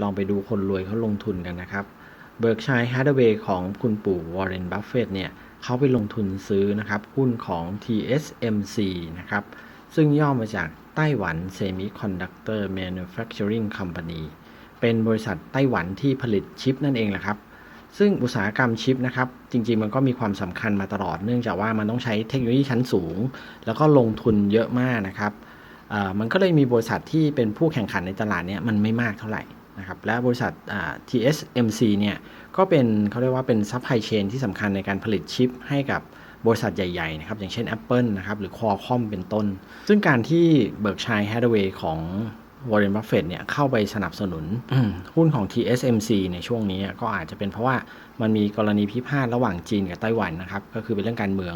ลองไปดูคนรวยเขาลงทุนกันนะครับเบิร์กชัยฮาร์ดเวย์ของคุณปู่วอร์เรนบัฟเฟตเนี่ยเขาไปลงทุนซื้อนะครับหุ้นของ TSMC นะครับซึ่งย่อมาจากไต้หวัน Semiconductor Manufacturing Company เป็นบริษัทไต้หวันที่ผลิตชิปนั่นเองแหละครับซึ่งอุตสาหกรรมชิปนะครับ จริงๆมันก็มีความสำคัญมาตลอด เนื่องจากว่ามันต้องใช้เทคโนโลยีชั้นสูง แล้วก็ลงทุนเยอะมากนะครับมันก็เลยมีบริษัทที่เป็นผู้แข่งขันในตลาดเนี้ยมันไม่มากเท่าไหร่ นะครับและบริษัทอ่า TSMC เนี่ยก็เป็นเขาเรียกว่าเป็นซัพพลายเชนที่สำคัญในการผลิตชิปให้กับบริษัทใหญ่ๆนะครับอย่างเช่น Apple นะครับหรือ Qualcomm เป็นต้น ซึ่งการที่ Berkshire Hathaway ของวอร์เรนบัฟเฟตเนี่ยเข้าไปสนับสนุนหุ้นของ TSMC ในช่วงนี้ก็อาจจะเป็นเพราะว่ามันมีกรณีพิพาทระหว่างจีนกับไต้หวันนะครับ ก็คือเป็นเรื่องการเมือง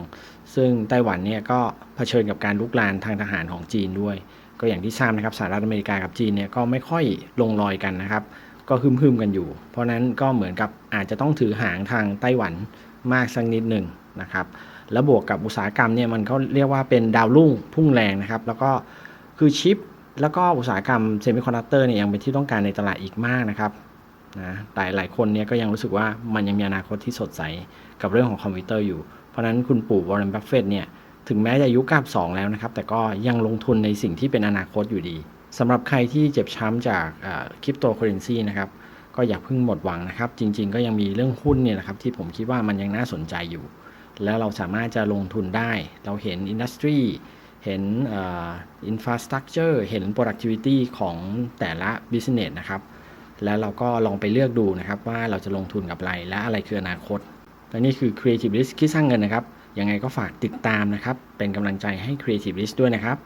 ซึ่งไต้หวันเนี่ยก็เผชิญกับการลุกลานทางทหารของจีนด้วย ก็อย่างที่ทราบนะครับสหรัฐอเมริกากับจีนเนี่ยก็ไม่ค่อยลงรอยกันนะครับ ก็ฮึมๆกันอยู่ เพราะนั้นก็เหมือนกับอาจจะต้องถือหางทางไต้หวันมากสักนิดหนึ่งนะครับแล้วบวกกับอุตสาหกรรมเนี่ยมันก็เรียกว่าเป็นดาวรุ่งพุ่งแรงนะครับ แล้วก็คือชิป แล้วก็อุตสาหกรรมเซมิคอนดักเตอร์เนี่ยยังเป็นที่ต้องการในตลาดอีกมากนะครับนะแต่หลายคนเนี่ยก็ยังรู้สึกว่ามันยังมีอนาคตที่สดใสกับเรื่องของคอมพิวเตอร์อยู่ เพราะฉะนั้นคุณปู่วอร์เรนบัฟเฟตเนี่ย ถึงแม้จะอายุ92แล้วนะครับ แต่ก็ยังลงทุนในสิ่งที่เป็นอนาคตอยู่ดีสำหรับใครที่เจ็บช้ำจากคริปโตเคอเรนซีนะครับก็อย่าเพิ่งหมดหวังนะครับ จริง ๆ ก็ยังมีเรื่องหุ้นเนี่ยนะครับที่ผมคิดว่ามันยังน่าสนใจอยู่ แล้วเราสามารถจะลงทุนได้ เราเห็นอินดัสทรีเห็นอินฟราสตรักเจอร์เห็น productivity ของแต่ละ business นะครับแล้วเราก็ลองไปเลือกดูนะครับว่าเราจะลงทุนกับอะไรและอะไรคืออนาคตและนี่คือ Creative Risk คิดสร้างเงินนะครับ ยังไงก็ฝากติดตามนะครับ เป็นกำลังใจให้ Creative List ด้วยนะครับ